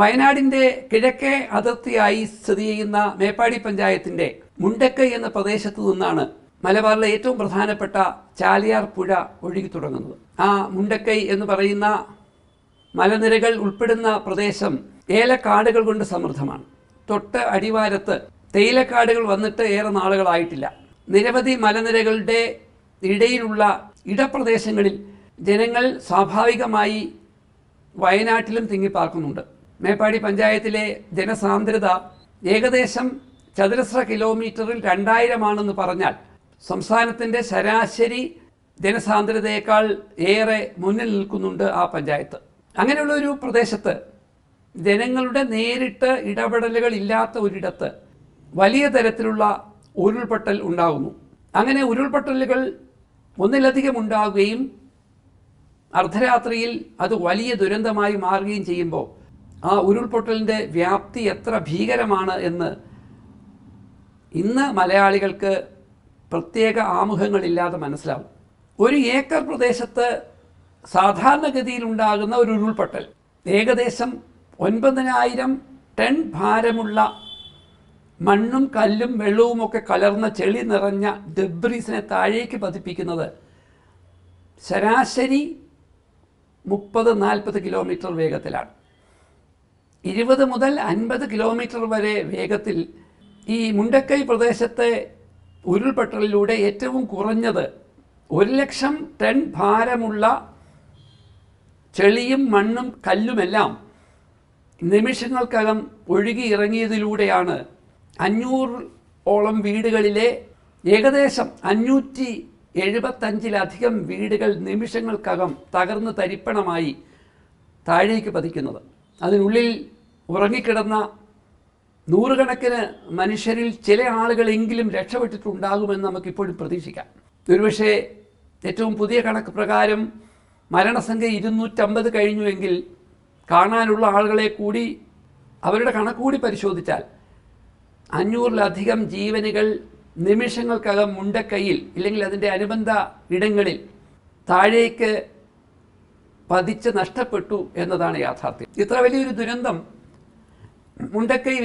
വയനാടിന്റെ കിഴക്കേ അതിർത്തിയായി സ്ഥിതി ചെയ്യുന്ന മേപ്പാടി പഞ്ചായത്തിന്റെ മുണ്ടക്കൈ എന്ന പ്രദേശത്തു നിന്നാണ് മലബാറിലെ ഏറ്റവും പ്രധാനപ്പെട്ട ചാലിയാർ പുഴ ഒഴുകി തുടങ്ങുന്നത്. ആ മുണ്ടക്കൈ എന്ന് പറയുന്ന മലനിരകൾ ഉൾപ്പെടുന്ന പ്രദേശം ഏലക്കാടുകൾ കൊണ്ട് സമൃദ്ധമാണ്. തൊട്ട് അടിവാരത്ത് തേയിലക്കാടുകൾ വന്നിട്ട് ഏറെ നാളുകളായിട്ടില്ല. നിരവധി മലനിരകളുടെ ഇടയിലുള്ള ഇടപ്രദേശങ്ങളിൽ ജനങ്ങൾ സ്വാഭാവികമായി വയനാട്ടിലും തിങ്ങിപ്പാർക്കുന്നുണ്ട്. മേപ്പാടി പഞ്ചായത്തിലെ ജനസാന്ദ്രത ഏകദേശം ചതുരശ്ര കിലോമീറ്ററിൽ രണ്ടായിരമാണെന്ന് പറഞ്ഞാൽ സംസ്ഥാനത്തിന്റെ ശരാശരി ജനസാന്ദ്രതയേക്കാൾ ഏറെ മുന്നിൽ നിൽക്കുന്നുണ്ട് ആ പഞ്ചായത്ത്. അങ്ങനെയുള്ള ഒരു പ്രദേശത്ത് ജനങ്ങളുടെ നേരിട്ട് ഇടപെടലുകൾ ഇല്ലാത്ത ഒരിടത്ത് വലിയ തരത്തിലുള്ള ഉരുൾപൊട്ടൽ ഉണ്ടാകുന്നു. അങ്ങനെ ഉരുൾപൊട്ടലുകൾ ഒന്നിലധികം ഉണ്ടാവുകയും അർദ്ധരാത്രിയിൽ അത് വലിയ ദുരന്തമായി മാറുകയും ചെയ്യുമ്പോൾ ആ ഉരുൾപൊട്ടലിന്റെ വ്യാപ്തി എത്ര ഭീകരമാണ് എന്ന് ഇന്ന് മലയാളികൾക്ക് പ്രത്യേക ആമുഖങ്ങളില്ലാതെ മനസ്സിലാവും. ഒരു ഏക്കർ പ്രദേശത്ത് സാധാരണഗതിയിൽ ഉണ്ടാകുന്ന ഒരു ഉരുൾപൊട്ടൽ ഏകദേശം ഒൻപതിനായിരം ടൺ ഭാരമുള്ള മണ്ണും കല്ലും വെള്ളവുമൊക്കെ കലർന്ന ചെളി നിറഞ്ഞ ഡെബ്രീസിനെ താഴേക്ക് പതിപ്പിക്കുന്നത് ശരാശരി മുപ്പത് നാൽപ്പത് കിലോമീറ്റർ വേഗത്തിലാണ്. ഇരുപത് മുതൽ അൻപത് കിലോമീറ്റർ വരെ വേഗത്തിൽ ഈ മുണ്ടക്കൈ പ്രദേശത്തെ ഉരുൾപൊട്ടലിലൂടെ ഏറ്റവും കുറഞ്ഞത് ഒരു ലക്ഷം ടൺ ഭാരമുള്ള ചെളിയും മണ്ണും കല്ലുമെല്ലാം നിമിഷങ്ങൾക്കകം ഒഴുകി ഇറങ്ങിയതിലൂടെയാണ് അഞ്ഞൂറ് ഓളം വീടുകളിലെ ഏകദേശം അഞ്ഞൂറ്റി എഴുപത്തഞ്ചിലധികം വീടുകൾ നിമിഷങ്ങൾക്കകം തകർന്ന് തരിപ്പണമായി താഴേക്ക് പതിക്കുന്നത്. അതിനുള്ളിൽ ഉറങ്ങിക്കിടന്ന നൂറുകണക്കിന് മനുഷ്യരിൽ ചില ആളുകളെങ്കിലും രക്ഷപ്പെട്ടിട്ടുണ്ടാകുമെന്ന് നമുക്കിപ്പോഴും പ്രതീക്ഷിക്കാം. ഒരുപക്ഷെ ഏറ്റവും പുതിയ കണക്ക് പ്രകാരം മരണസംഖ്യ ഇരുന്നൂറ്റമ്പത് കഴിഞ്ഞുവെങ്കിൽ കാണാനുള്ള ആളുകളെ കൂടി അവരുടെ കണക്ക് കൂടി പരിശോധിച്ചാൽ അഞ്ഞൂറിലധികം ജീവനുകൾ നിമിഷങ്ങൾക്കകം മുണ്ടക്കൈയിൽ ഇല്ലെങ്കിൽ അതിന്റെ അനുബന്ധ ഇടങ്ങളിൽ താഴേക്ക് പതിച്ച് നഷ്ടപ്പെട്ടു എന്നതാണ് യാഥാർത്ഥ്യം. ഇത്ര വലിയൊരു ദുരന്തം മുണ്ടക്കൈ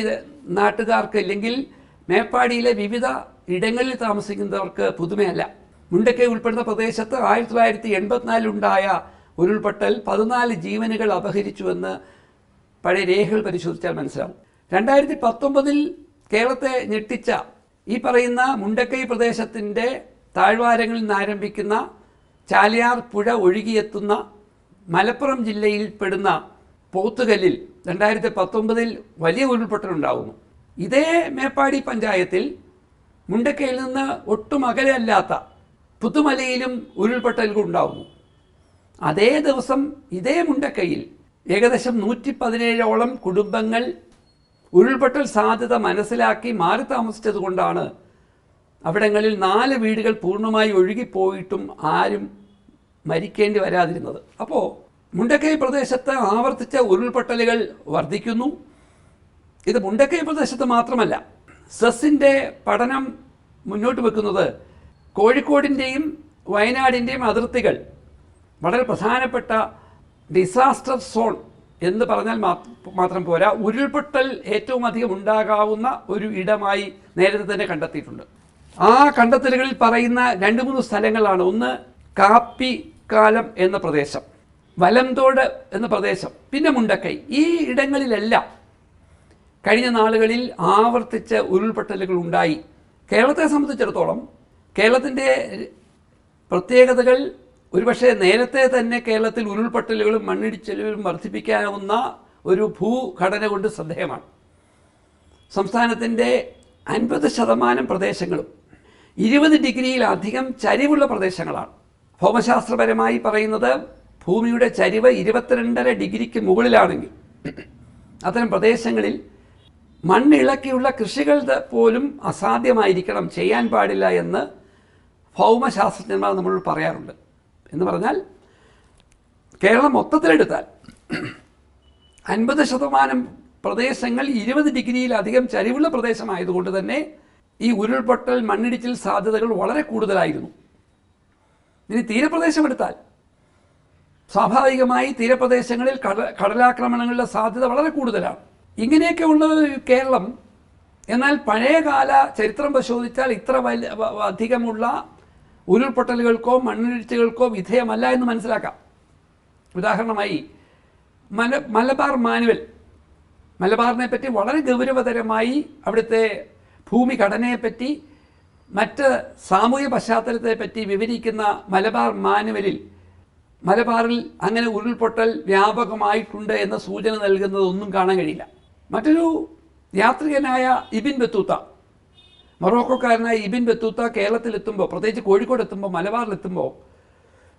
നാട്ടുകാർക്ക് അല്ലെങ്കിൽ മേപ്പാടിയിലെ വിവിധ ഇടങ്ങളിൽ താമസിക്കുന്നവർക്ക് പുതുമയല്ല. മുണ്ടക്കൈ ഉൾപ്പെടുന്ന പ്രദേശത്ത് ആയിരത്തി തൊള്ളായിരത്തി എൺപത്തിനാലിലുണ്ടായ ഉരുൾപൊട്ടൽ പതിനാല് ജീവനുകൾ അപഹരിച്ചുവെന്ന് പഴയ രേഖകൾ പരിശോധിച്ചാൽ മനസ്സിലാവും. രണ്ടായിരത്തി പത്തൊമ്പതിൽ കേരളത്തെ ഞെട്ടിച്ച ഈ പറയുന്ന മുണ്ടക്കൈ പ്രദേശത്തിന്റെ താഴ്വാരങ്ങളിൽ നിന്ന് ആരംഭിക്കുന്ന ചാലിയാർ പുഴ ഒഴുകിയെത്തുന്ന മലപ്പുറം ജില്ലയിൽ പെടുന്ന പോത്തുകല്ലിൽ രണ്ടായിരത്തി പത്തൊമ്പതിൽ വലിയ ഉരുൾപൊട്ടലുണ്ടാകുന്നു ഇതേ മേപ്പാടി പഞ്ചായത്തിൽ മുണ്ടക്കയിൽ നിന്ന് ഒട്ടും അകലെയല്ലാത്ത പുത്തുമലയിലും ഉരുൾപൊട്ടലുകൾ ഉണ്ടാകുന്നു അതേ ദിവസം ഇതേ മുണ്ടക്കയിൽ ഏകദേശം നൂറ്റി പതിനേഴോളം കുടുംബങ്ങൾ ഉരുൾപൊട്ടൽ സാധ്യത മനസ്സിലാക്കി മാറി താമസിച്ചതുകൊണ്ടാണ് അവിടങ്ങളിൽ നാല് വീടുകൾ പൂർണമായി ഒഴുകിപ്പോയിട്ടും ആരും മരിക്കേണ്ടി വരാതിരുന്നത്. അപ്പോൾ മുണ്ടക്കൈ പ്രദേശത്ത് ആവർത്തിച്ച ഉരുൾപൊട്ടലുകൾ വർദ്ധിക്കുന്നു. ഇത് മുണ്ടക്കൈ പ്രദേശത്ത് മാത്രമല്ല സെസ്സിന്റെ പഠനം മുന്നോട്ട് വെക്കുന്നത് കോഴിക്കോടിന്റെയും വയനാടിന്റെയും അതിർത്തികൾ. വളരെ പ്രധാനപ്പെട്ട ഡിസാസ്റ്റർ സോൺ എന്ന് പറഞ്ഞാൽ മാത്രം പോരാ ഉരുൾപൊട്ടൽ ഏറ്റവും അധികം ഉണ്ടാകാവുന്ന ഒരു ഇടമായി നേരത്തെ തന്നെ കണ്ടെത്തിയിട്ടുണ്ട്. ആ കണ്ടെത്തലുകളിൽ പറയുന്ന രണ്ട് മൂന്ന് സ്ഥലങ്ങളാണ്. ഒന്ന് കാപ്പിക്കാലം എന്ന പ്രദേശം വലംതോട് എന്ന പ്രദേശം പിന്നെ മുണ്ടക്കൈ ഈ ഇടങ്ങളിലെല്ലാം കഴിഞ്ഞ നാളുകളിൽ ആവർത്തിച്ച ഉരുൾപൊട്ടലുകൾ ഉണ്ടായി. കേരളത്തെ സംബന്ധിച്ചിടത്തോളം കേരളത്തിന്റെ പ്രത്യേകതകൾ ഒരുപക്ഷെ നേരത്തെ തന്നെ കേരളത്തിൽ ഉരുൾപൊട്ടലുകളും മണ്ണിടിച്ചിലുകളും വർദ്ധിപ്പിക്കാവുന്ന ഒരു ഭൂഘടന കൊണ്ട് ശ്രദ്ധേയമാണ്. സംസ്ഥാനത്തിന്റെ അൻപത് ശതമാനം പ്രദേശങ്ങളും ഇരുപത് ഡിഗ്രിയിലധികം ചരിവുള്ള പ്രദേശങ്ങളാണ്. ഭൗമശാസ്ത്രപരമായി പറയുന്നത് ഭൂമിയുടെ ചരിവ് ഇരുപത്തിരണ്ടര ഡിഗ്രിക്ക് മുകളിലാണെങ്കിൽ അത്തരം പ്രദേശങ്ങളിൽ മണ്ണിളക്കിയുള്ള കൃഷികൾ പോലും അസാധ്യമായിരിക്കണം ചെയ്യാൻ പാടില്ല എന്ന് ഭൗമശാസ്ത്രജ്ഞന്മാർ നമ്മൾ പറയാറുണ്ട്. എന്ന് പറഞ്ഞാൽ കേരളം മൊത്തത്തിലെടുത്താൽ അൻപത് ശതമാനം പ്രദേശങ്ങൾ ഇരുപത് ഡിഗ്രിയിലധികം ചരിവുള്ള പ്രദേശമായതുകൊണ്ട് തന്നെ ഈ ഉരുൾപൊട്ടൽ മണ്ണിടിച്ചിൽ സാധ്യതകൾ വളരെ കൂടുതലായിരുന്നു. ഇനി തീരപ്രദേശം എടുത്താൽ സ്വാഭാവികമായി തീരപ്രദേശങ്ങളിൽ കട കടലാക്രമണങ്ങളുടെ സാധ്യത വളരെ കൂടുതലാണ്. ഇങ്ങനെയൊക്കെ ഉള്ള കേരളം എന്നാൽ പഴയകാല ചരിത്രം പരിശോധിച്ചാൽ ഇത്ര വലിയ അധികമുള്ള ഉരുൾപൊട്ടലുകൾക്കോ മണ്ണിടിച്ചുകൾക്കോ വിധേയമല്ല എന്ന് മനസ്സിലാക്കാം. ഉദാഹരണമായി മല മലബാർ മാനുവൽ. മലബാറിനെ പറ്റി വളരെ ഗൗരവതരമായി അവിടുത്തെ ഭൂമി ഘടനയെപ്പറ്റി മറ്റ് സാമൂഹ്യ പശ്ചാത്തലത്തെ പറ്റി വിവരിക്കുന്ന മലബാർ മാനുവലിൽ മലബാറിൽ അങ്ങനെ ഉരുൾപൊട്ടൽ വ്യാപകമായിട്ടുണ്ട് എന്ന സൂചന നൽകുന്നത് ഒന്നും കാണാൻ കഴിയില്ല. മറ്റൊരു യാത്രികനായ ഇബിൻ ബത്തൂത്ത മൊറോക്കോക്കാരനായ ഇബിൻ ബത്തൂത്ത കേരളത്തിലെത്തുമ്പോൾ പ്രത്യേകിച്ച് കോഴിക്കോട് എത്തുമ്പോൾ മലബാറിലെത്തുമ്പോൾ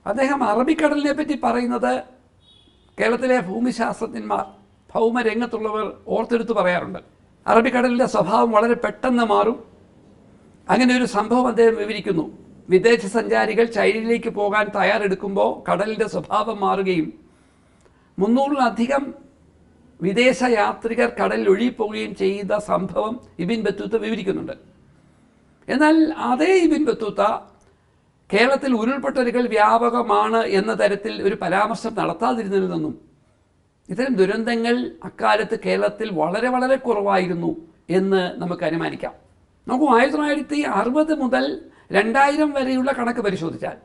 അദ്ദേഹം അറബിക്കടലിനെ പറ്റി പറയുന്നത് കേരളത്തിലെ ഭൂമിശാസ്ത്രജ്ഞന്മാർ ഭൗമരംഗത്തുള്ളവർ ഓർത്തെടുത്ത് പറയാറുണ്ട്. അറബിക്കടലിന്റെ സ്വഭാവം വളരെ പെട്ടെന്ന് മാറും. അങ്ങനെ ഒരു സംഭവം അദ്ദേഹം വിവരിക്കുന്നു. വിദേശ സഞ്ചാരികൾ ചൈനയിലേക്ക് പോകാൻ തയ്യാറെടുക്കുമ്പോൾ കടലിന്റെ സ്വഭാവം മാറുകയും മുന്നൂറിലധികം വിദേശ യാത്രികർ കടലിൽ ഒഴുകിപ്പോവുകയും ചെയ്ത സംഭവം ഇബിൻ ബത്തൂത്ത വിവരിക്കുന്നുണ്ട്. എന്നാൽ അതേ ഇബിൻ ബത്തൂത്ത കേരളത്തിൽ ഉരുൾപൊട്ടലുകൾ വ്യാപകമാണ് എന്ന തരത്തിൽ ഒരു പരാമർശം നടത്താതിരുന്നില്ലെന്നും ഇത്തരം ദുരന്തങ്ങൾ അക്കാലത്ത് കേരളത്തിൽ വളരെ വളരെ കുറവായിരുന്നു എന്ന് നമുക്ക് അനുമാനിക്കാം. നമുക്ക് ആയിരത്തി തൊള്ളായിരത്തി അറുപത് മുതൽ രണ്ടായിരം വരെയുള്ള കണക്ക് പരിശോധിച്ചാൽ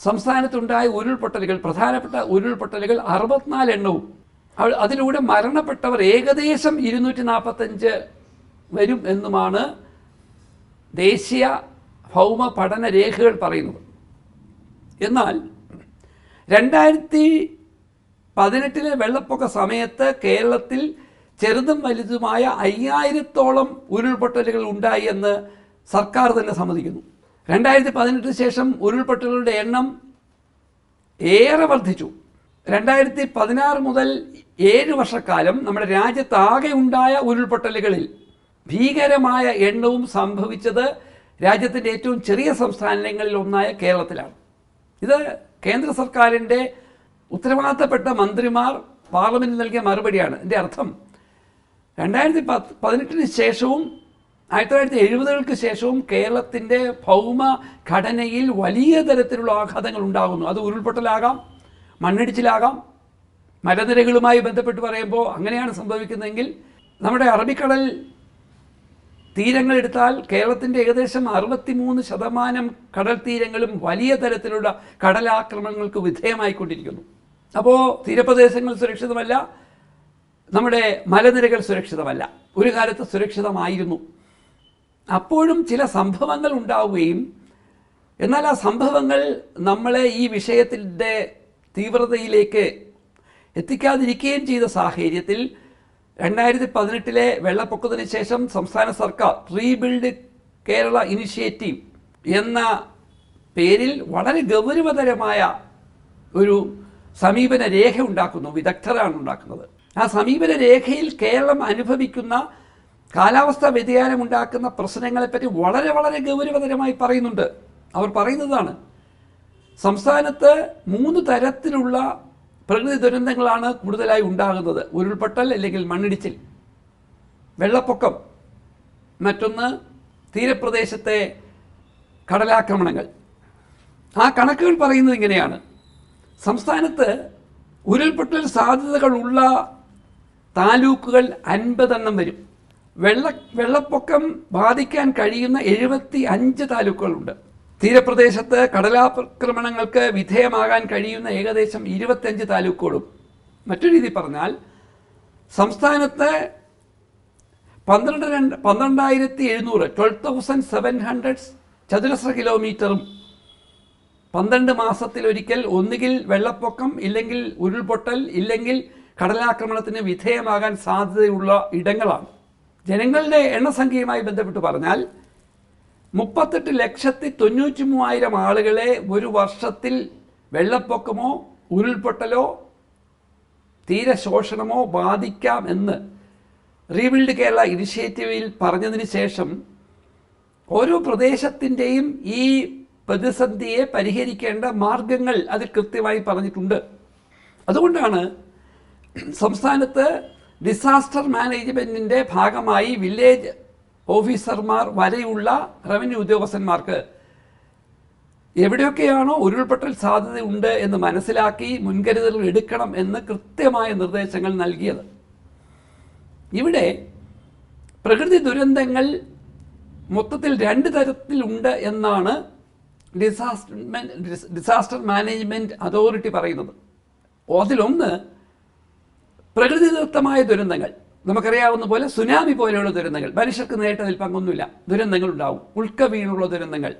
സംസ്ഥാനത്തുണ്ടായ ഉരുൾപൊട്ടലുകൾ പ്രധാനപ്പെട്ട ഉരുൾപൊട്ടലുകൾ അറുപത്തിനാല് എണ്ണവും. അതിലൂടെ മരണപ്പെട്ടവർ ഏകദേശം ഇരുന്നൂറ്റി നാൽപ്പത്തഞ്ച് വരും എന്നുമാണ് ദേശീയ ഭൗമ പഠന രേഖകൾ പറയുന്നത്. എന്നാൽ രണ്ടായിരത്തി പതിനെട്ടിലെ വെള്ളപ്പൊക്ക സമയത്ത് കേരളത്തിൽ ചെറുതും വലുതുമായ അയ്യായിരത്തോളം ഉരുൾപൊട്ടലുകൾ ഉണ്ടായി എന്ന് സർക്കാർ തന്നെ സമ്മതിക്കുന്നു. രണ്ടായിരത്തി പതിനെട്ടിന് ശേഷം ഉരുൾപൊട്ടലുകളുടെ എണ്ണം ഏറെ വർദ്ധിച്ചു. രണ്ടായിരത്തി പതിനാറ് മുതൽ ഏഴ് വർഷക്കാലം നമ്മുടെ രാജ്യത്താകെ ഉണ്ടായ ഉരുൾപൊട്ടലുകളിൽ ഭീകരമായ എണ്ണവും സംഭവിച്ചത് രാജ്യത്തിന്റെ ഏറ്റവും ചെറിയ സംസ്ഥാനങ്ങളിൽ ഒന്നായ കേരളത്തിലാണ്. ഇത് കേന്ദ്ര സർക്കാരിന്റെ ഉത്തരവാദിത്തപ്പെട്ട മന്ത്രിമാർ പാർലമെന്റിൽ നൽകിയ മറുപടിയാണ്. എന്റെ അർത്ഥം രണ്ടായിരത്തി പത്ത് പതിനെട്ടിന് ശേഷവും ആയിരത്തി തൊള്ളായിരത്തി എഴുപതുകൾക്ക് ശേഷവും കേരളത്തിന്റെ ഭൗമ ഘടനയിൽ വലിയ തരത്തിലുള്ള ആഘാതങ്ങൾ ഉണ്ടാകുന്നു. അത് ഉരുൾപൊട്ടലാകാം മണ്ണിടിച്ചിലാകാം മലനിരകളുമായി ബന്ധപ്പെട്ട് പറയുമ്പോൾ അങ്ങനെയാണ് സംഭവിക്കുന്നതെങ്കിൽ നമ്മുടെ അറബിക്കടൽ തീരങ്ങൾ എടുത്താൽ കേരളത്തിന്റെ ഏകദേശം അറുപത്തിമൂന്ന് ശതമാനം കടൽ തീരങ്ങളും വലിയ തരത്തിലുള്ള കടലാക്രമണങ്ങൾക്ക് വിധേയമായിക്കൊണ്ടിരിക്കുന്നു. അപ്പോൾ തീരപ്രദേശങ്ങൾ സുരക്ഷിതമല്ല നമ്മുടെ മലനിരകൾ സുരക്ഷിതമല്ല. ഒരു കാലത്ത് സുരക്ഷിതമായിരുന്നു. അപ്പോഴും ചില സംഭവങ്ങൾ ഉണ്ടാവുകയും എന്നാൽ ആ സംഭവങ്ങൾ നമ്മളെ ഈ വിഷയത്തിന്റെ തീവ്രതയിലേക്ക് എത്തിക്കാതിരിക്കുകയും ചെയ്ത സാഹചര്യത്തിൽ രണ്ടായിരത്തി പതിനെട്ടിലെ വെള്ളപ്പൊക്കത്തിന് ശേഷം സംസ്ഥാന സർക്കാർ റീബിൽഡ് കേരള ഇനിഷ്യേറ്റീവ് എന്ന പേരിൽ വളരെ ഗൗരവതരമായ ഒരു സമീപന രേഖ ഉണ്ടാക്കുന്നു വിദഗ്ധരാണ് ഉണ്ടാക്കുന്നത്. ആ സമീപന രേഖയിൽ കേരളം അനുഭവിക്കുന്ന കാലാവസ്ഥാ വ്യതിയാനം ഉണ്ടാക്കുന്ന പ്രശ്നങ്ങളെപ്പറ്റി വളരെ വളരെ ഗൗരവതരമായി പറയുന്നുണ്ട്. അവർ പറയുന്നതാണ് സംസ്ഥാനത്ത് മൂന്ന് തരത്തിലുള്ള പ്രകൃതി ദുരന്തങ്ങളാണ് കൂടുതലായി ഉണ്ടാകുന്നത്. ഉരുൾപൊട്ടൽ അല്ലെങ്കിൽ മണ്ണിടിച്ചിൽ വെള്ളപ്പൊക്കം മറ്റൊന്ന് തീരപ്രദേശത്തെ കടലാക്രമണങ്ങൾ. ആ കണക്കുകൾ പറയുന്നത് ഇങ്ങനെയാണ്. സംസ്ഥാനത്ത് ഉരുൾപൊട്ടൽ സാധ്യതകളുള്ള താലൂക്കുകൾ അൻപതെണ്ണം വരും. വെള്ള വെള്ളപ്പൊക്കം ബാധിക്കാൻ കഴിയുന്ന എഴുപത്തി അഞ്ച് താലൂക്കുകളുണ്ട്. തീരപ്രദേശത്ത് കടലാക്രമണങ്ങൾക്ക് വിധേയമാകാൻ കഴിയുന്ന ഏകദേശം ഇരുപത്തഞ്ച് താലൂക്കുകളും. മറ്റൊരു രീതി പറഞ്ഞാൽ സംസ്ഥാനത്ത് പന്ത്രണ്ട് രണ്ട് പന്ത്രണ്ടായിരത്തി എഴുന്നൂറ് ട്വൽവ് തൗസൻഡ് സെവൻ ഹൺഡ്രഡ് ചതുരശ്ര കിലോമീറ്ററും. പന്ത്രണ്ട് മാസത്തിലൊരിക്കൽ ഒന്നുകിൽ വെള്ളപ്പൊക്കം ഇല്ലെങ്കിൽ ഉരുൾപൊട്ടൽ ഇല്ലെങ്കിൽ കടലാക്രമണത്തിന് വിധേയമാകാൻ സാധ്യതയുള്ള ഇടങ്ങളാണ്. ജനങ്ങളുടെ എണ്ണസംഖ്യയുമായി ബന്ധപ്പെട്ട് പറഞ്ഞാൽ മുപ്പത്തെട്ട് ലക്ഷത്തി തൊണ്ണൂറ്റി മൂവായിരം ആളുകളെ ഒരു വർഷത്തിൽ വെള്ളപ്പൊക്കമോ ഉരുൾപൊട്ടലോ തീരശോഷണമോ ബാധിക്കാം എന്ന് റീബിൽഡ് കേരള ഇനിഷ്യേറ്റീവിൽ പറഞ്ഞതിന് ശേഷം ഓരോ പ്രദേശത്തിന്റെയും ഈ പ്രതിസന്ധിയെ പരിഹരിക്കേണ്ട മാർഗങ്ങൾ അത് കൃത്യമായി പറഞ്ഞിട്ടുണ്ട്. അതുകൊണ്ടാണ് സംസ്ഥാനത്ത് ഡിസാസ്റ്റർ മാനേജ്മെന്റിന്റെ ഭാഗമായി വില്ലേജ് ഓഫീസർമാർ വരെയുള്ള റവന്യൂ ഉദ്യോഗസ്ഥന്മാർക്ക് എവിടെയൊക്കെയാണോ ഉരുൾപൊട്ടൽ സാധ്യതയുണ്ട് എന്ന് മനസ്സിലാക്കി മുൻകരുതലുകൾ എടുക്കണം എന്ന് കൃത്യമായ നിർദ്ദേശങ്ങൾ നൽകിയത്. ഇവിടെ പ്രകൃതി ദുരന്തങ്ങൾ മൊത്തത്തിൽ രണ്ട് തരത്തിലുണ്ട് എന്നാണ് ഡിസാസ്റ്റർ ഡിസാസ്റ്റർ മാനേജ്മെന്റ് അതോറിറ്റി പറയുന്നത്. അതിലൊന്ന് പ്രകൃതിദത്തമായ ദുരന്തങ്ങൾ. നമുക്കറിയാവുന്ന പോലെ സുനാമി പോലെയുള്ള ദുരന്തങ്ങൾ. മനുഷ്യർക്ക് നേരിട്ടതിൽ പങ്കൊന്നുമില്ല. ദുരന്തങ്ങൾ ഉണ്ടാവും ഉൾക്ക വീണുള്ള ദുരന്തങ്ങൾ.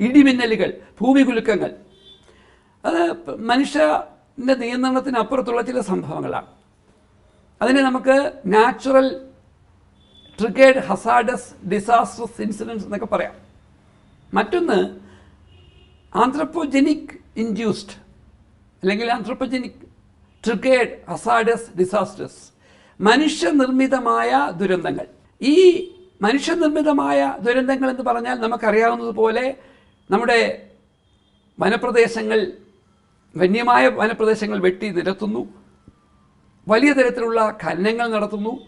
ഇടിമിന്നലുകൾ ഭൂമികുലുക്കങ്ങൾ. അത് മനുഷ്യന്റെ നിയന്ത്രണത്തിനപ്പുറത്തുള്ള ചില സംഭവങ്ങളാണ്. അതിനെ നമുക്ക് natural triggered hazardous disasters incidence എന്നൊക്കെ പറയാം. മറ്റൊന്ന് ആന്ത്രപ്പോജനിക് ഇൻഡ്യൂസ്ഡ് അല്ലെങ്കിൽ ആന്ത്രപ്പോജനിക് ട്രിഗേഡ് അസാഡസ് ഡിസാസ്റ്റേഴ്സ് മനുഷ്യനിർമ്മിതമായ ദുരന്തങ്ങൾ. ഈ മനുഷ്യനിർമ്മിതമായ ദുരന്തങ്ങൾ എന്ന് പറഞ്ഞാൽ നമുക്കറിയാവുന്നതുപോലെ നമ്മുടെ വനപ്രദേശങ്ങൾ വന്യമായ വനപ്രദേശങ്ങൾ വെട്ടി നിരത്തുന്നു. വലിയ തരത്തിലുള്ള ഖനനങ്ങൾ നടത്തുന്നു.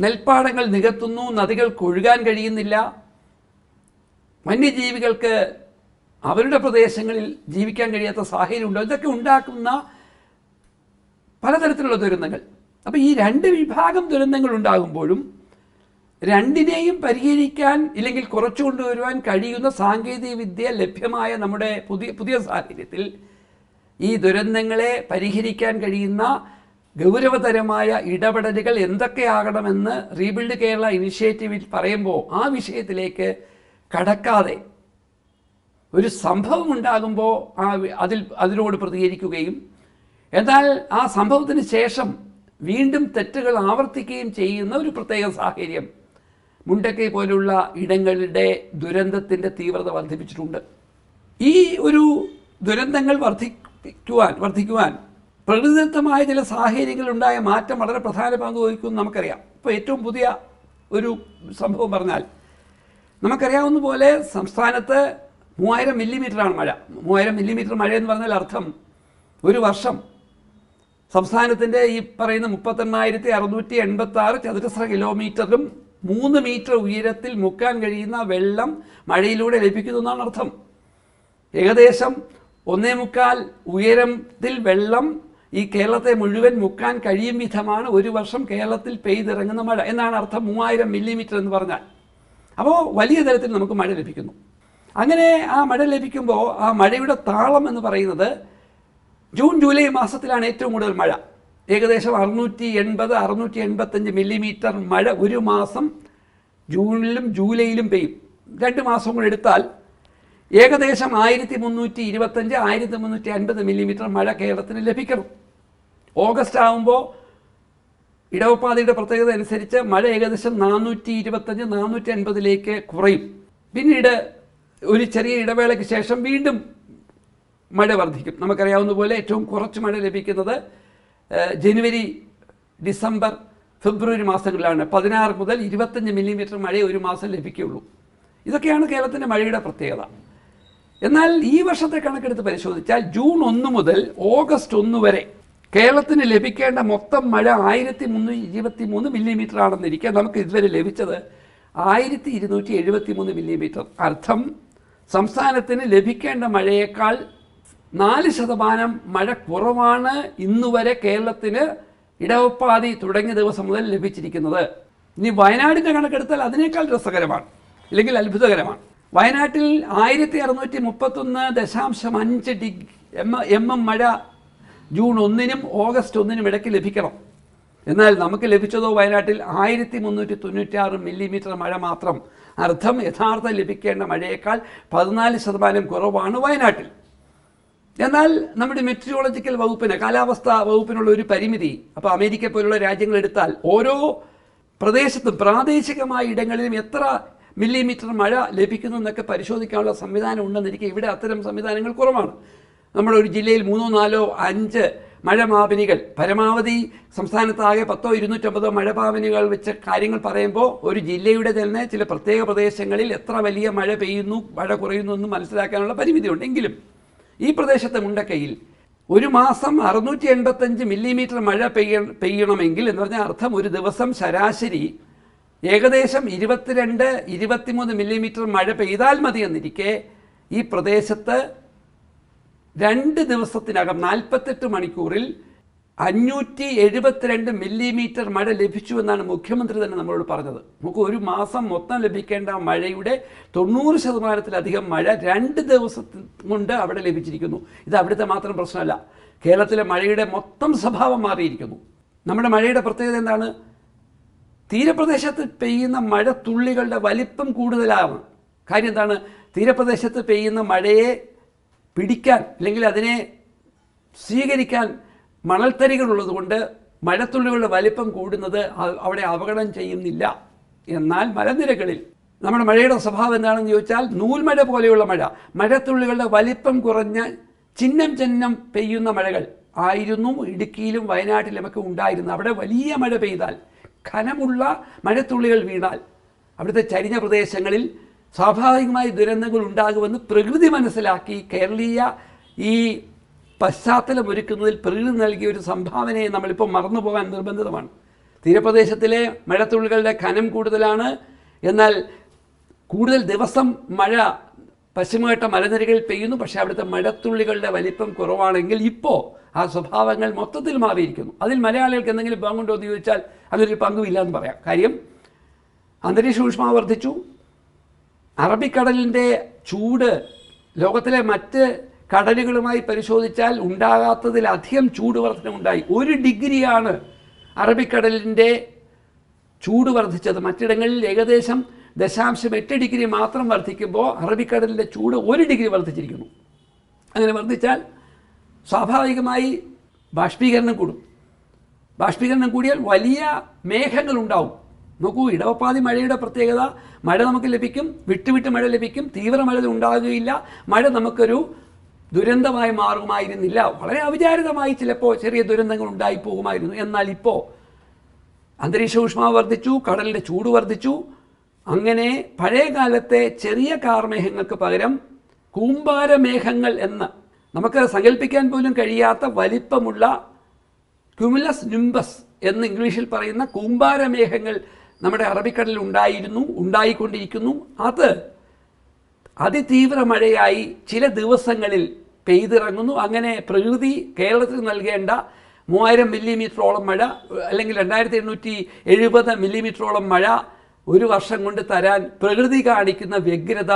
നെൽപ്പാടങ്ങൾ നികത്തുന്നു. നദികൾക്ക് ഒഴുകാൻ കഴിയുന്നില്ല. വന്യജീവികൾക്ക് അവരുടെ പ്രദേശങ്ങളിൽ ജീവിക്കാൻ കഴിയാത്ത സാഹചര്യമുണ്ടോ. ഇതൊക്കെ ഉണ്ടാക്കുന്ന പലതരത്തിലുള്ള ദുരന്തങ്ങൾ. അപ്പോൾ ഈ രണ്ട് വിഭാഗം ദുരന്തങ്ങൾ ഉണ്ടാകുമ്പോഴും രണ്ടിനെയും പരിഹരിക്കാൻ ഇല്ലെങ്കിൽ കുറച്ചു കൊണ്ടുവരുവാൻ കഴിയുന്ന സാങ്കേതിക വിദ്യ ലഭ്യമായ നമ്മുടെ പുതിയ പുതിയ സാഹചര്യത്തിൽ ഈ ദുരന്തങ്ങളെ പരിഹരിക്കാൻ കഴിയുന്ന ഗൗരവതരമായ ഇടപെടലുകൾ എന്തൊക്കെയാകണമെന്ന് റീബിൽഡ് കേരള ഇനിഷ്യേറ്റീവിൽ പറയുമ്പോൾ ആ വിഷയത്തിലേക്ക് കടക്കാതെ ഒരു സംഭവം ഉണ്ടാകുമ്പോൾ ആ അതിൽ അതിനോട് പ്രതികരിക്കുകയും എന്നാൽ ആ സംഭവത്തിന് ശേഷം വീണ്ടും തെറ്റുകൾ ആവർത്തിക്കുകയും ചെയ്യുന്ന ഒരു പ്രത്യേക സാഹചര്യം മുണ്ടക്കൈ പോലുള്ള ഇടങ്ങളുടെ ദുരന്തത്തിന്റെ തീവ്രത വർദ്ധിപ്പിച്ചിട്ടുണ്ട്. ഈ ഒരു ദുരന്തങ്ങൾ വർദ്ധിക്കുവാൻ വർദ്ധിക്കുവാൻ പ്രകൃതിദത്തമായ ചില സാഹചര്യങ്ങളുണ്ടായ മാറ്റം വളരെ പ്രധാന പങ്ക് വഹിക്കുമെന്ന് നമുക്കറിയാം. ഇപ്പോൾ ഏറ്റവും പുതിയ ഒരു സംഭവം പറഞ്ഞാൽ നമുക്കറിയാവുന്ന പോലെ സംസ്ഥാനത്ത് മൂവായിരം മില്ലിമീറ്ററാണ് മഴ. മൂവായിരം മില്ലിമീറ്റർ മഴ എന്ന് പറഞ്ഞാൽ അർത്ഥം ഒരു വർഷം സംസ്ഥാനത്തിന്റെ ഈ പറയുന്ന മുപ്പത്തെണ്ണായിരത്തി അറുന്നൂറ്റി എൺപത്തി ആറ് ചതുരശ്ര കിലോമീറ്ററും മൂന്ന് മീറ്റർ ഉയരത്തിൽ മുക്കാൻ കഴിയുന്ന വെള്ളം മഴയിലൂടെ ലഭിക്കുന്നു എന്നാണ് അർത്ഥം. ഏകദേശം ഒന്നേ മുക്കാൽ ഉയരത്തിൽ വെള്ളം ഈ കേരളത്തെ മുഴുവൻ മുക്കാൻ കഴിയും വിധമാണ് ഒരു വർഷം കേരളത്തിൽ പെയ്തിറങ്ങുന്ന മഴ എന്നാണ് അർത്ഥം മൂവായിരം മില്ലിമീറ്റർ എന്ന് പറഞ്ഞാൽ. അപ്പോൾ വലിയ തരത്തിൽ നമുക്ക് മഴ ലഭിക്കുന്നു. അങ്ങനെ ആ മഴ ലഭിക്കുമ്പോൾ ആ മഴയുടെ താളം എന്ന് പറയുന്നത് ജൂൺ ജൂലൈ മാസത്തിലാണ് ഏറ്റവും കൂടുതൽ മഴ. ഏകദേശം അറുന്നൂറ്റി എൺപത് അറുന്നൂറ്റി എൺപത്തഞ്ച് മില്ലിമീറ്റർ മഴ ഒരു മാസം ജൂണിലും ജൂലൈയിലും പെയ്യും. രണ്ട് മാസം കൂടെ എടുത്താൽ ഏകദേശം ആയിരത്തി മുന്നൂറ്റി ഇരുപത്തഞ്ച് ആയിരത്തി മുന്നൂറ്റി അൻപത് മില്ലിമീറ്റർ മഴ കേരളത്തിന് ലഭിക്കണം. ഓഗസ്റ്റ് ആകുമ്പോൾ ഇടവപ്പാതയുടെ പ്രത്യേകത അനുസരിച്ച് മഴ ഏകദേശം നാനൂറ്റി ഇരുപത്തഞ്ച് നാനൂറ്റി അൻപതിലേക്ക് കുറയും. പിന്നീട് ഒരു ചെറിയ ഇടവേളയ്ക്ക് ശേഷം വീണ്ടും മഴ വർദ്ധിക്കും. നമുക്കറിയാവുന്ന പോലെ ഏറ്റവും കുറച്ച് മഴ ലഭിക്കുന്നത് ജനുവരി ഡിസംബർ ഫെബ്രുവരി മാസങ്ങളിലാണ്. പതിനാറ് മുതൽ ഇരുപത്തഞ്ച് മില്ലിമീറ്റർ മഴ ഒരു മാസം ലഭിക്കുകയുള്ളൂ. ഇതൊക്കെയാണ് കേരളത്തിന്റെ മഴയുടെ പ്രത്യേകത. എന്നാൽ ഈ വർഷത്തെ കണക്കെടുത്ത് പരിശോധിച്ചാൽ ജൂൺ ഒന്ന് മുതൽ ഓഗസ്റ്റ് ഒന്ന് വരെ കേരളത്തിന് ലഭിക്കേണ്ട മൊത്തം മഴ ആയിരത്തി മുന്നൂറ്റി ഇരുപത്തി മൂന്ന് മില്ലിമീറ്റർ ആണെന്നിരിക്കെ നമുക്ക് ഇതുവരെ ലഭിച്ചത് ആയിരത്തി ഇരുന്നൂറ്റി എഴുപത്തി മൂന്ന് മില്ലിമീറ്റർ. അർത്ഥം സംസ്ഥാനത്തിന് ലഭിക്കേണ്ട മഴയേക്കാൾ നാല് ശതമാനം മഴ കുറവാണ് ഇന്നുവരെ കേരളത്തിന് ഇടവപ്പാതി തുടങ്ങിയ ദിവസം മുതൽ ലഭിച്ചിരിക്കുന്നത്. ഇനി വയനാടിന്റെ കണക്കെടുത്താൽ അതിനേക്കാൾ രസകരമാണ് അല്ലെങ്കിൽ അത്ഭുതകരമാണ്. വയനാട്ടിൽ ആയിരത്തി അറുന്നൂറ്റി മുപ്പത്തൊന്ന് ദശാംശം അഞ്ച് ഡിഗ്രി എം എം എം മഴ ജൂൺ ഒന്നിനും ഓഗസ്റ്റ് ഒന്നിനും ഇടയ്ക്ക് ലഭിക്കണം. എന്നാൽ നമുക്ക് ലഭിച്ചതോ വയനാട്ടിൽ ആയിരത്തി മുന്നൂറ്റി തൊണ്ണൂറ്റാറ് മില്ലിമീറ്റർ മഴ മാത്രം. അർത്ഥം യഥാർത്ഥം ലഭിക്കേണ്ട മഴയേക്കാൾ പതിനാല് ശതമാനം കുറവാണ് വയനാട്ടിൽ. എന്നാൽ നമ്മുടെ മെറ്റീരിയോളജിക്കൽ വകുപ്പിന് കാലാവസ്ഥാ വകുപ്പിനുള്ള ഒരു പരിമിതി അപ്പോൾ അമേരിക്ക പോലുള്ള രാജ്യങ്ങൾ എടുത്താൽ ഓരോ പ്രദേശത്തും പ്രാദേശികമായ ഇടങ്ങളിലും എത്ര മില്ലിമീറ്റർ മഴ ലഭിക്കുന്നു എന്നൊക്കെ പരിശോധിക്കാനുള്ള സംവിധാനം ഉണ്ടെന്നിരിക്കെ ഇവിടെ അത്തരം സംവിധാനങ്ങൾ കുറവാണ്. നമ്മുടെ ഒരു ജില്ലയിൽ മൂന്നോ നാലോ അഞ്ച് മഴമാപിനികൾ പരമാവധി സംസ്ഥാനത്താകെ പത്തോ ഇരുന്നൂറ്റമ്പതോ മഴപാവനികൾ വെച്ച കാര്യങ്ങൾ പറയുമ്പോൾ ഒരു ജില്ലയുടെ തന്നെ ചില പ്രത്യേക പ്രദേശങ്ങളിൽ എത്ര വലിയ മഴ പെയ്യുന്നു മഴ കുറയുന്നു എന്ന് മനസ്സിലാക്കാനുള്ള പരിമിതിയുണ്ട്. എങ്കിലും ഈ പ്രദേശത്തെ മുണ്ടക്കയിൽ ഒരു മാസം അറുന്നൂറ്റി എൺപത്തഞ്ച് മില്ലിമീറ്റർ മഴ പെയ്യ പെയ്യണമെങ്കിൽ എന്ന് പറഞ്ഞാൽ അർത്ഥം ഒരു ദിവസം ശരാശരി ഏകദേശം ഇരുപത്തിരണ്ട് ഇരുപത്തിമൂന്ന് മില്ലിമീറ്റർ മഴ പെയ്താൽ മതി എന്നിരിക്കെ ഈ പ്രദേശത്ത് രണ്ട് ദിവസത്തിനകം നാൽപ്പത്തെട്ട് മണിക്കൂറിൽ അഞ്ഞൂറ്റി എഴുപത്തിരണ്ട് മില്ലിമീറ്റർ മഴ ലഭിച്ചു എന്നാണ് മുഖ്യമന്ത്രി തന്നെ നമ്മളോട് പറഞ്ഞത്. നമുക്ക് ഒരു മാസം മൊത്തം ലഭിക്കേണ്ട മഴയുടെ തൊണ്ണൂറ് ശതമാനത്തിലധികം മഴ രണ്ട് ദിവസത്തിൽ കൊണ്ട് അവിടെ ലഭിച്ചിരിക്കുന്നു. ഇത് അവിടുത്തെ മാത്രം പ്രശ്നമല്ല. കേരളത്തിലെ മഴയുടെ മൊത്തം സ്വഭാവം മാറിയിരിക്കുന്നു. നമ്മുടെ മഴയുടെ പ്രത്യേകത എന്താണ്? തീരപ്രദേശത്ത് പെയ്യുന്ന മഴ തുള്ളികളുടെ വലിപ്പം കൂടുതലാണ്. കാര്യം എന്താണ്? തീരപ്രദേശത്ത് പെയ്യുന്ന മഴയെ പിടിക്കാൻ അല്ലെങ്കിൽ അതിനെ സ്വീകരിക്കാൻ മണൽത്തരികളുള്ളത് കൊണ്ട് മഴത്തുള്ളികളുടെ വലിപ്പം കൂടുന്നത് അവിടെ അപകടം ചെയ്യുന്നില്ല. എന്നാൽ മലനിരകളിൽ നമ്മുടെ മഴയുടെ സ്വഭാവം എന്താണെന്ന് ചോദിച്ചാൽ നൂൽമഴ പോലെയുള്ള മഴ. മഴത്തുള്ളികളുടെ വലിപ്പം കുറഞ്ഞ ചിഹ്നം ചിഹ്നം പെയ്യുന്ന മഴകൾ ആയിരുന്നു ഇടുക്കിയിലും വയനാട്ടിലുമൊക്കെ ഉണ്ടായിരുന്നു അവിടെ വലിയ മഴ പെയ്താൽ ഖനമുള്ള മഴത്തുള്ളികൾ വീണാൽ അവിടുത്തെ ചരിഞ്ഞ പ്രദേശങ്ങളിൽ സ്വാഭാവികമായി ദുരന്തങ്ങൾ ഉണ്ടാകുമെന്ന് പ്രകൃതി മനസ്സിലാക്കി കേരളീയ ഈ പശ്ചാത്തലം ഒരുക്കുന്നതിൽ പ്രകൃതി നൽകിയ ഒരു സംഭാവനയെ നമ്മളിപ്പോൾ മറന്നു പോകാൻ നിർബന്ധിതമാണ്. തീരപ്രദേശത്തിലെ മഴത്തുള്ളികളുടെ ഖനം കൂടുതലാണ്. എന്നാൽ കൂടുതൽ ദിവസം മഴ പശ്ചിമഘട്ട മലനിരകളിൽ പെയ്യുന്നു. പക്ഷേ അവിടുത്തെ മഴത്തുള്ളികളുടെ വലിപ്പം കുറവാണെങ്കിൽ ഇപ്പോൾ ആ സ്വഭാവങ്ങൾ മൊത്തത്തിൽ മാറിയിരിക്കുന്നു. അതിൽ മലയാളികൾക്ക് എന്തെങ്കിലും പങ്കുണ്ടോ എന്ന് ചോദിച്ചാൽ അതിലൊരു പങ്കുമില്ല എന്ന് പറയാം. കാര്യം അന്തരീക്ഷ ഊഷ്മാവ് വർദ്ധിച്ചു. അറബിക്കടലിന്റെ ചൂട് ലോകത്തിലെ മറ്റ് കടലുകളുമായി പരിശോധിച്ചാൽ ഉണ്ടാകാത്തതിലധികം ചൂട് വർധന ഉണ്ടായി. ഒരു ഡിഗ്രിയാണ് അറബിക്കടലിന്റെ ചൂട് വർദ്ധിച്ചത് മറ്റിടങ്ങളിൽ ഏകദേശം ദശാംശം എട്ട് ഡിഗ്രി മാത്രം വർദ്ധിക്കുമ്പോൾ അറബിക്കടലിന്റെ ചൂട് ഒരു ഡിഗ്രി വർദ്ധിച്ചിരിക്കുന്നു അങ്ങനെ വർദ്ധിച്ചാൽ സ്വാഭാവികമായി ബാഷ്പീകരണം കൂടും. ബാഷ്പീകരണം കൂടിയാൽ വലിയ മേഘങ്ങൾ ഉണ്ടാവും. നോക്കൂ ഇടവപ്പാതി മഴയുടെ പ്രത്യേകത മഴ നമുക്ക് ലഭിക്കും വിട്ടുവിട്ട് മഴ ലഭിക്കും തീവ്ര മഴ ഉണ്ടാകുകയില്ല. മഴ നമുക്കൊരു ദുരന്തമായി മാറുമായിരുന്നില്ല. വളരെ അവിചാരിതമായി ചിലപ്പോൾ ചെറിയ ദുരന്തങ്ങൾ ഉണ്ടായി പോകുമായിരുന്നു എന്നാൽ ഇപ്പോൾ അന്തരീക്ഷ ഊഷ്മാവ് വർദ്ധിച്ചു കടലിന്റെ ചൂട് വർദ്ധിച്ചു. അങ്ങനെ പഴയ കാലത്തെ ചെറിയ കാർമേഘങ്ങൾക്ക് പകരം കൂമ്പാരമേഘങ്ങൾ എന്ന് നമുക്ക് സങ്കല്പിക്കാൻ പോലും കഴിയാത്ത വലിപ്പമുള്ള ക്യുമുലസ് നിംബസ് എന്ന് ഇംഗ്ലീഷിൽ പറയുന്ന കൂമ്പാരമേഘങ്ങൾ നമ്മുടെ അറബിക്കടലിൽ ഉണ്ടായിരുന്നു ഉണ്ടായിക്കൊണ്ടിരിക്കുന്നു. അത് അതിതീവ്ര മഴയായി ചില ദിവസങ്ങളിൽ പെയ്തിറങ്ങുന്നു. അങ്ങനെ പ്രകൃതി കേരളത്തിൽ നൽകേണ്ട മൂവായിരം മില്ലിമീറ്ററോളം മഴ അല്ലെങ്കിൽ രണ്ടായിരത്തി എണ്ണൂറ്റി എഴുപത് മില്ലിമീറ്ററോളം മഴ ഒരു വർഷം കൊണ്ട് തരാൻ പ്രകൃതി കാണിക്കുന്ന വ്യഗ്രത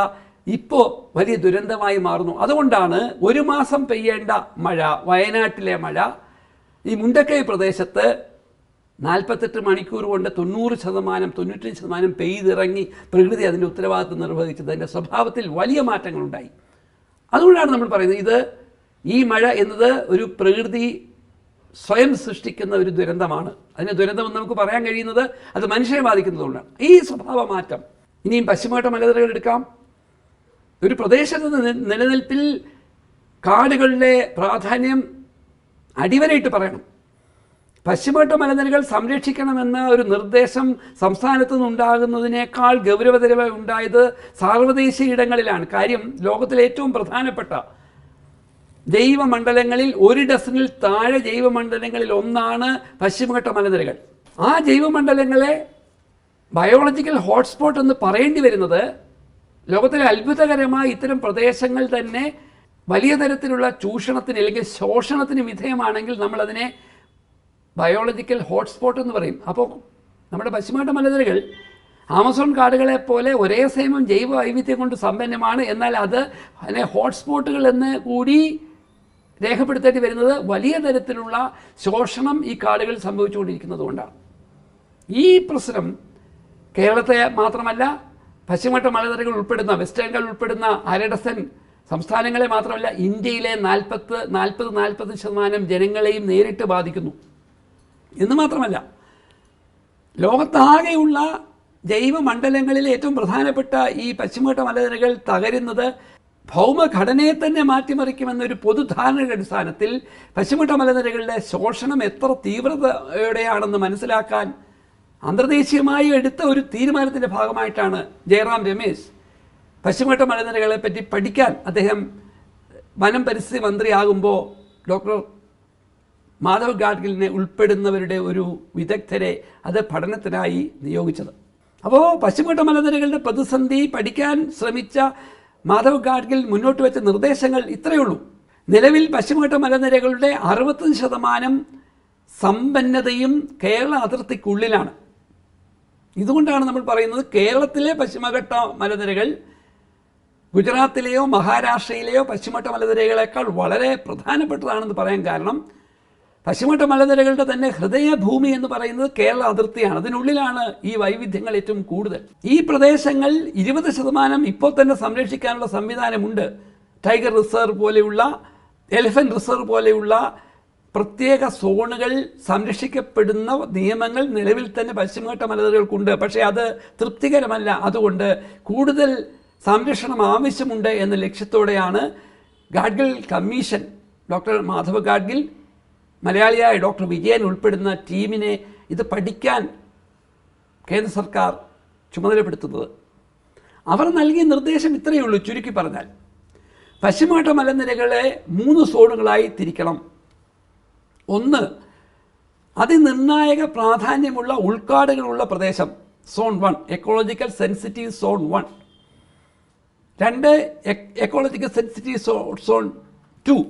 ഇപ്പോൾ വലിയ ദുരന്തമായി മാറുന്നു. അതുകൊണ്ടാണ് ഒരു മാസം പെയ്യേണ്ട മഴ വയനാട്ടിലെ മഴ ഈ മുണ്ടക്കൈ പ്രദേശത്ത് നാൽപ്പത്തെട്ട് മണിക്കൂർ കൊണ്ട് തൊണ്ണൂറ് ശതമാനം തൊണ്ണൂറ്റഞ്ച് ശതമാനം പെയ്തിറങ്ങി പ്രകൃതി അതിന്റെ ഉത്തരവാദിത്വം നിർവഹിച്ചത്. അതിന്റെ സ്വഭാവത്തിൽ വലിയ മാറ്റങ്ങളുണ്ടായി. അതുകൊണ്ടാണ് നമ്മൾ പറയുന്നത് ഇത് ഈ മഴ എന്നത് ഒരു പ്രകൃതി സ്വയം സൃഷ്ടിക്കുന്ന ഒരു ദുരന്തമാണ്. അതിന് ദുരന്തമെന്ന് നമുക്ക് പറയാൻ കഴിയുന്നത് അത് മനുഷ്യനെ ബാധിക്കുന്നതുകൊണ്ടാണ്. ഈ സ്വഭാവ മാറ്റം. ഇനിയും പശ്ചിമഘട്ട മലനിരകൾ എടുക്കാം. ഒരു പ്രദേശത്ത് നിലനിൽപ്പിൽ കാടുകളുടെ പ്രാധാന്യം അടിവരയിട്ട് പറയണം. പശ്ചിമഘട്ട മലനിരകൾ സംരക്ഷിക്കണമെന്ന ഒരു നിർദ്ദേശം സംസ്ഥാനത്തു നിന്നുണ്ടാകുന്നതിനേക്കാൾ ഗൗരവതരമായി ഉണ്ടായത് സാർവദേശീയ ഇടങ്ങളിലാണ്. കാര്യം ലോകത്തിലെ ഏറ്റവും പ്രധാനപ്പെട്ട ജൈവമണ്ഡലങ്ങളിൽ ഒരു ഡസനിൽ താഴെ ജൈവമണ്ഡലങ്ങളിൽ ഒന്നാണ് പശ്ചിമഘട്ട മലനിരകൾ. ആ ജൈവമണ്ഡലങ്ങളെ ബയോളജിക്കൽ ഹോട്ട്സ്പോട്ട് എന്ന് പറയേണ്ടി വരുന്നത് ലോകത്തിലെ അത്ഭുതകരമായ ഇത്തരം പ്രദേശങ്ങൾ തന്നെ വലിയ തരത്തിലുള്ള ചൂഷണത്തിന് അല്ലെങ്കിൽ ശോഷണത്തിന് വിധേയമാണെങ്കിൽ നമ്മളതിനെ ബയോളജിക്കൽ ഹോട്ട്സ്പോട്ട് എന്ന് പറയും. അപ്പോൾ നമ്മുടെ പശ്ചിമഘട്ട മലനിരകൾ ആമസോൺ കാടുകളെ പോലെ ഒരേ സമയം ജൈവ വൈവിധ്യം കൊണ്ട് സമ്പന്നമാണ്. എന്നാൽ അത് അതിനെ ഹോട്ട്സ്പോട്ടുകൾ എന്ന് കൂടി രേഖപ്പെടുത്തേണ്ടി വരുന്നത് വലിയ തരത്തിലുള്ള ശോഷണം ഈ കാടുകളിൽ സംഭവിച്ചുകൊണ്ടിരിക്കുന്നത് കൊണ്ടാണ്. ഈ പ്രശ്നം കേരളത്തെ മാത്രമല്ല പശ്ചിമഘട്ട മലനിരകൾ ഉൾപ്പെടുന്ന വെസ്റ്റ് ബംഗാൾ ഉൾപ്പെടുന്ന അരഡസൻ സംസ്ഥാനങ്ങളെ മാത്രമല്ല ഇന്ത്യയിലെ നാൽപ്പത്ത് നാൽപ്പത് നാൽപ്പത് ശതമാനം ജനങ്ങളെയും നേരിട്ട് ബാധിക്കുന്നു. എന്ന് മാത്രമല്ല ലോകത്താകെയുള്ള ജൈവമണ്ഡലങ്ങളിൽ ഏറ്റവും പ്രധാനപ്പെട്ട ഈ പശ്ചിമഘട്ട മലനിരകൾ തകരുന്നത് ഭൗമഘടനയെ തന്നെ മാറ്റിമറിക്കുമെന്നൊരു പൊതുധാരണയുടെ അടിസ്ഥാനത്തിൽ പശ്ചിമഘട്ട മലനിരകളുടെ ശോഷണം എത്ര തീവ്രതയോടെയാണെന്ന് മനസ്സിലാക്കാൻ അന്തർദേശീയമായി എടുത്ത ഒരു തീരുമാനത്തിന്റെ ഭാഗമായിട്ടാണ് ജയറാം രമേശ് പശ്ചിമഘട്ട മലനിരകളെ പറ്റി പഠിക്കാൻ അദ്ദേഹം വനം പരിസ്ഥിതി മന്ത്രിയാകുമ്പോൾ ഡോക്ടർ മാധവ് ഗാഡ്ഗിലിനെ ഉൾപ്പെടുന്നവരുടെ ഒരു വിദഗ്ധരെ അത് പഠനത്തിനായി നിയോഗിച്ചത്. അപ്പോൾ പശ്ചിമഘട്ട മലനിരകളുടെ പ്രതിസന്ധി പഠിക്കാൻ ശ്രമിച്ച മാധവ് ഗാഡ്ഗിൽ മുന്നോട്ട് വെച്ച നിർദ്ദേശങ്ങൾ ഇത്രയേ ഉള്ളൂ നിലവിൽ പശ്ചിമഘട്ട മലനിരകളുടെ അറുപത്തഞ്ച് ശതമാനം സമ്പന്നതയും കേരള അതിർത്തിക്കുള്ളിലാണ്. ഇതുകൊണ്ടാണ് നമ്മൾ പറയുന്നത് കേരളത്തിലെ പശ്ചിമഘട്ട മലനിരകൾ ഗുജറാത്തിലെയോ മഹാരാഷ്ട്രയിലെയോ പശ്ചിമഘട്ട മലനിരകളേക്കാൾ വളരെ പ്രധാനപ്പെട്ടതാണെന്ന് പറയാൻ കാരണം പശ്ചിമഘട്ട മലനിരകളുടെ തന്നെ ഹൃദയഭൂമി എന്ന് പറയുന്നത് കേരള അതിർത്തിയാണ്. അതിനുള്ളിലാണ് ഈ വൈവിധ്യങ്ങൾ ഏറ്റവും കൂടുതൽ. ഈ പ്രദേശങ്ങൾ ഇരുപത് ശതമാനം ഇപ്പോൾ തന്നെ സംരക്ഷിക്കാനുള്ള സംവിധാനമുണ്ട്. ടൈഗർ റിസർവ് പോലെയുള്ള എലിഫന്റ് റിസർവ് പോലെയുള്ള പ്രത്യേക സോണുകൾ സംരക്ഷിക്കപ്പെടുന്ന നിയമങ്ങൾ നിലവിൽ തന്നെ പശ്ചിമഘട്ട മലനിരകൾക്കുണ്ട്. പക്ഷേ അത് തൃപ്തികരമല്ല. അതുകൊണ്ട് കൂടുതൽ സംരക്ഷണം ആവശ്യമുണ്ട് എന്ന ലക്ഷ്യത്തോടെയാണ് ഗാഡ്ഗിൽ കമ്മീഷൻ ഡോക്ടർ മാധവ് ഗാഡ്ഗിൽ മലയാളിയായ ഡോക്ടർ വിജയൻ ഉൾപ്പെടുന്ന ടീമിനെ ഇത് പഠിക്കാൻ കേന്ദ്ര സർക്കാർ ചുമതലപ്പെടുത്തുന്നത്. അവർ നൽകിയ നിർദ്ദേശം ഇത്രയേ ഉള്ളൂ ചുരുക്കി പറഞ്ഞാൽ. പശ്ചിമഘട്ട മലനിരകളെ മൂന്ന് സോണുകളായി തിരിക്കണം. ഒന്ന് അതിനിർണായക പ്രാധാന്യമുള്ള ഉൾക്കാടുകളുള്ള പ്രദേശം zone one ecological sensitive zone one. രണ്ട് എക്കോളജിക്കൽ സെൻസിറ്റീവ് സോൺ ടു.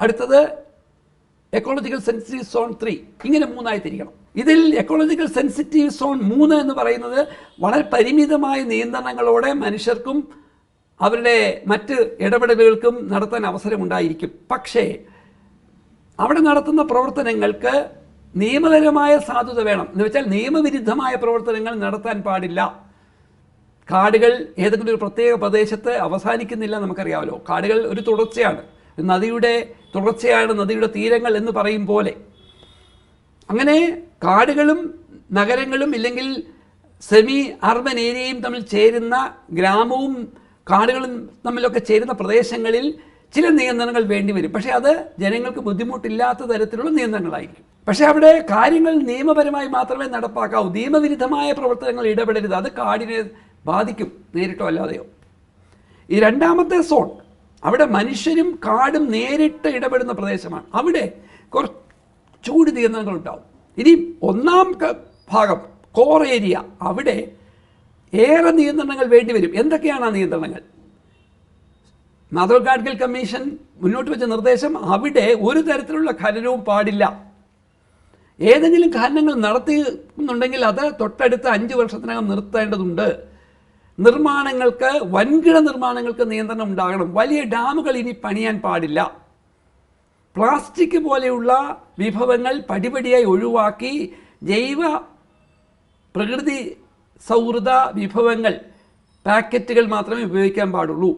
അടുത്തത് എക്കോളജിക്കൽ സെൻസിറ്റീവ് സോൺ ത്രീ ഇങ്ങനെ മൂന്നായി തിരിക്കണം ഇതിൽ എക്കോളജിക്കൽ സെൻസിറ്റീവ് സോൺ മൂന്ന് എന്ന് പറയുന്നത് വളരെ പരിമിതമായ നിയന്ത്രണങ്ങളോടെ മനുഷ്യർക്കും അവരുടെ മറ്റ് ഇടപെടലുകൾക്കും നടത്താൻ അവസരമുണ്ടായിരിക്കും. പക്ഷേ അവിടെ നടത്തുന്ന പ്രവർത്തനങ്ങൾക്ക് നിയമപരമായ സാധുത വേണം. എന്ന് വെച്ചാൽ നിയമവിരുദ്ധമായ പ്രവർത്തനങ്ങൾ നടത്താൻ പാടില്ല. കാടുകൾ ഏതെങ്കിലും ഒരു പ്രത്യേക പ്രദേശത്ത് അവസാനിക്കുന്നില്ല നമുക്കറിയാമല്ലോ. കാടുകൾ ഒരു തുടർച്ചയാണ്. നദിയുടെ തുടർച്ചയാണ് നദിയുടെ തീരങ്ങൾ എന്ന് പറയും പോലെ. അങ്ങനെ കാടുകളും നഗരങ്ങളും ഇല്ലെങ്കിൽ സെമി അർബൻ ഏരിയയും തമ്മിൽ ചേരുന്ന ഗ്രാമവും കാടുകളും തമ്മിലൊക്കെ ചേരുന്ന പ്രദേശങ്ങളിൽ ചില നിയന്ത്രണങ്ങൾ വേണ്ടി വരും. പക്ഷേ അത് ജനങ്ങൾക്ക് ബുദ്ധിമുട്ടില്ലാത്ത തരത്തിലുള്ള നിയന്ത്രണങ്ങളായിരിക്കും. പക്ഷേ അവിടെ കാര്യങ്ങൾ നിയമപരമായി മാത്രമേ നടപ്പാക്കാവൂ. നിയമവിരുദ്ധമായ പ്രവർത്തനങ്ങൾ ഇടപെടരുത്. അത് കാടിനെ ബാധിക്കും നേരിട്ടോ അല്ലാതെയോ. ഈ രണ്ടാമത്തെ സോൺ അവിടെ മനുഷ്യരും കാടും നേരിട്ട് ഇടപെടുന്ന പ്രദേശമാണ്. അവിടെ കുറച്ചുകൂടി നിയന്ത്രണങ്ങൾ ഉണ്ടാവും ഇനി ഒന്നാം ഭാഗം കോർ ഏരിയ അവിടെ ഏറെ നിയന്ത്രണങ്ങൾ വേണ്ടിവരും എന്തൊക്കെയാണ് ആ നിയന്ത്രണങ്ങൾ? മാധവ് ഗാഡ്ഗിൽ കമ്മീഷൻ മുന്നോട്ട് വെച്ച നിർദ്ദേശം അവിടെ ഒരു തരത്തിലുള്ള ഖനനവും പാടില്ല. ഏതെങ്കിലും ഖനനങ്ങൾ നടത്തിയെന്നുണ്ടെങ്കിൽ അത് തൊട്ടടുത്ത അഞ്ച് വർഷത്തിനകം നിർത്തേണ്ടതുണ്ട്. നിർമ്മാണങ്ങൾക്ക് വൻകിട നിർമ്മാണങ്ങൾക്ക് നിയന്ത്രണം ഉണ്ടാകണം. വലിയ ഡാമുകൾ ഇനി പണിയാൻ പാടില്ല. പ്ലാസ്റ്റിക് പോലെയുള്ള വിഭവങ്ങൾ പടിപടിയായി ഒഴിവാക്കി ജൈവ പ്രകൃതി സൗഹൃദ വിഭവങ്ങൾ പാക്കറ്റുകൾ മാത്രമേ ഉപയോഗിക്കാൻ പാടുള്ളൂ.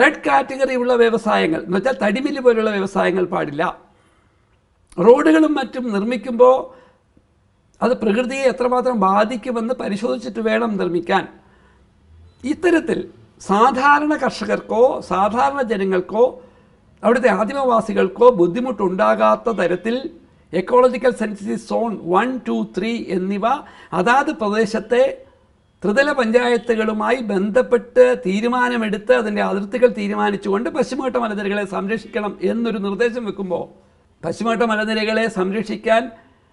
റെഡ് കാറ്റഗറി ഉള്ള വ്യവസായങ്ങൾ എന്ന് വെച്ചാൽ തടിമില്ല് പോലുള്ള വ്യവസായങ്ങൾ പാടില്ല. റോഡുകളും മറ്റും നിർമ്മിക്കുമ്പോൾ അത് പ്രകൃതിയെ എത്രമാത്രം ബാധിക്കുമെന്ന് പരിശോധിച്ചിട്ട് വേണം നിർമ്മിക്കാൻ. ഇത്തരത്തിൽ സാധാരണ കർഷകർക്കോ സാധാരണ ജനങ്ങൾക്കോ അവിടുത്തെ ആദിമവാസികൾക്കോ ബുദ്ധിമുട്ടുണ്ടാകാത്ത തരത്തിൽ ecological sensitive zone one two three എന്നിവ അതാത് പ്രദേശത്തെ ത്രിതല പഞ്ചായത്തുകളുമായി ബന്ധപ്പെട്ട് തീരുമാനമെടുത്ത് അതിന്റെ അതിർത്തികൾ തീരുമാനിച്ചുകൊണ്ട് പശ്ചിമഘട്ട മലനിരകളെ സംരക്ഷിക്കണം എന്നൊരു നിർദ്ദേശം വെക്കുമ്പോൾ പശ്ചിമഘട്ട മലനിരകളെ സംരക്ഷിക്കാൻ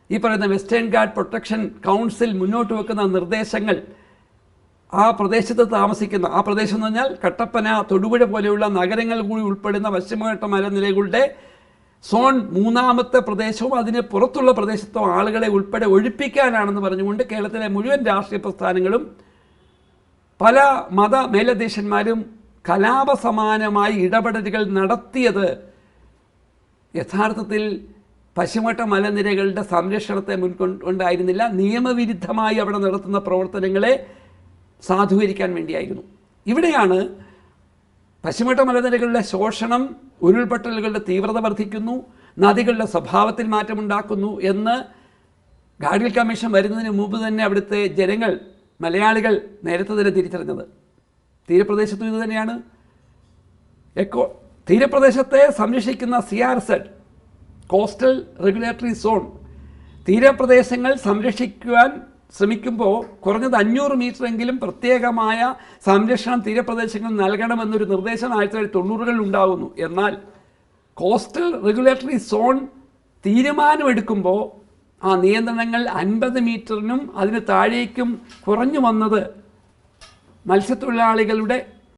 ഈ പറയുന്ന വെസ്റ്റേൺ ഗാർഡ് പ്രൊട്ടക്ഷൻ കൗൺസിൽ മുന്നോട്ട് വെക്കുന്ന നിർദ്ദേശങ്ങൾ ആ പ്രദേശത്ത് താമസിക്കുന്ന ആ പ്രദേശം എന്ന് പറഞ്ഞാൽ കട്ടപ്പന തൊടുപുഴ പോലെയുള്ള നഗരങ്ങൾ കൂടി ഉൾപ്പെടുന്ന പശ്ചിമഘട്ട മലനിരകളുടെ സോൺ മൂന്നാമത്തെ പ്രദേശവും അതിന് പുറത്തുള്ള പ്രദേശത്തോ ആളുകളെ ഉൾപ്പെടെ ഒഴിപ്പിക്കാനാണെന്ന് പറഞ്ഞുകൊണ്ട് കേരളത്തിലെ മുഴുവൻ രാഷ്ട്രീയ പ്രസ്ഥാനങ്ങളും പല മത മേലധ്യക്ഷന്മാരും കലാപസമാനമായി ഇടപെടലുകൾ നടത്തിയത് യഥാർത്ഥത്തിൽ പശ്ചിമഘട്ട മലനിരകളുടെ സംരക്ഷണത്തെ മുൻകൊണ്ടായിരുന്നില്ല നിയമവിരുദ്ധമായി അവിടെ നടത്തുന്ന പ്രവർത്തനങ്ങളെ സാധൂകരിക്കാൻ വേണ്ടിയായിരുന്നു. ഇവിടെയാണ് പശ്ചിമഘട്ട മലനിരകളുടെ ശോഷണം ഉരുൾപൊട്ടലുകളുടെ തീവ്രത വർദ്ധിക്കുന്നു നദികളുടെ സ്വഭാവത്തിൽ മാറ്റമുണ്ടാക്കുന്നു എന്ന് ഗാഡ്ഗിൽ കമ്മീഷൻ വരുന്നതിന് മുമ്പ് തന്നെ അവിടുത്തെ ജനങ്ങൾ മലയാളികൾ നേരത്തെ തന്നെ തിരിച്ചറിഞ്ഞത്. തീരപ്രദേശത്തും ഇത് തന്നെയാണ്. എക്കോ തീരപ്രദേശത്തെ സംരക്ഷിക്കുന്ന C R Z coastal regulatory zone തീരപ്രദേശങ്ങൾ സംരക്ഷിക്കുവാൻ ശ്രമിക്കുമ്പോൾ കുറഞ്ഞത് അഞ്ഞൂറ് മീറ്ററെങ്കിലും പ്രത്യേകമായ സംരക്ഷണം തീരപ്രദേശങ്ങൾ നൽകണമെന്നൊരു നിർദ്ദേശം ആയിരത്തി തൊള്ളായിരത്തി തൊണ്ണൂറുകളിൽ ഉണ്ടാകുന്നു എന്നാൽ കോസ്റ്റൽ റെഗുലേറ്ററി സോൺ തീരുമാനമെടുക്കുമ്പോൾ ആ നിയന്ത്രണങ്ങൾ അൻപത് മീറ്ററിനും അതിന് താഴേക്കും കുറഞ്ഞു വന്നത് മത്സ്യത്തൊഴിലാളികളുടെ